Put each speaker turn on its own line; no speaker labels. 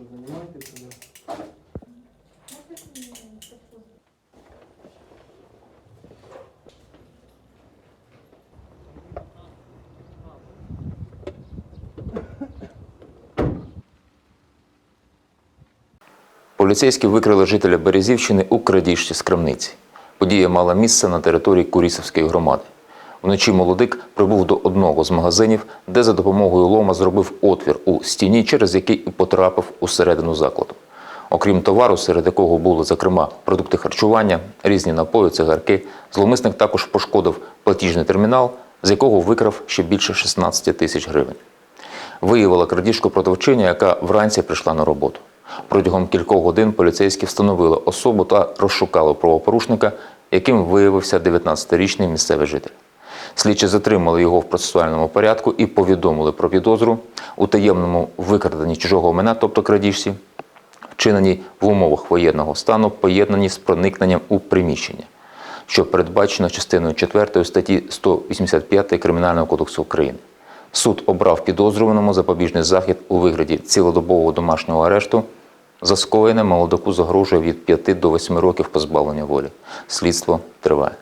Позанімайтеся, да.
Поліцейські викрили жителя Березівщини у крадіжці з крамниці. Подія мала місце на території Курісовської громади. Вночі молодик прибув до одного з магазинів, де за допомогою лома зробив отвір у стіні, через який і потрапив усередину закладу. Окрім товару, серед якого були, зокрема, продукти харчування, різні напої, цигарки, зловмисник також пошкодив платіжний термінал, з якого викрав ще більше 16 тисяч гривень виявила крадіжку продавчиня, яка вранці прийшла на роботу. Протягом кількох годин поліцейські встановили особу та розшукали правопорушника, яким виявився 19-річний місцевий житель. Слідчі затримали його в процесуальному порядку і повідомили про підозру у таємному викраденні чужого майна, тобто крадіжці, вчиненій в умовах воєнного стану, поєднані з проникненням у приміщення, що передбачено частиною 4 статті 185 Кримінального кодексу України. Суд обрав підозрюваному запобіжний захід у вигляді цілодобового домашнього арешту. За скоєне молодику загрожує від 5 до 8 років позбавлення волі. Слідство триває.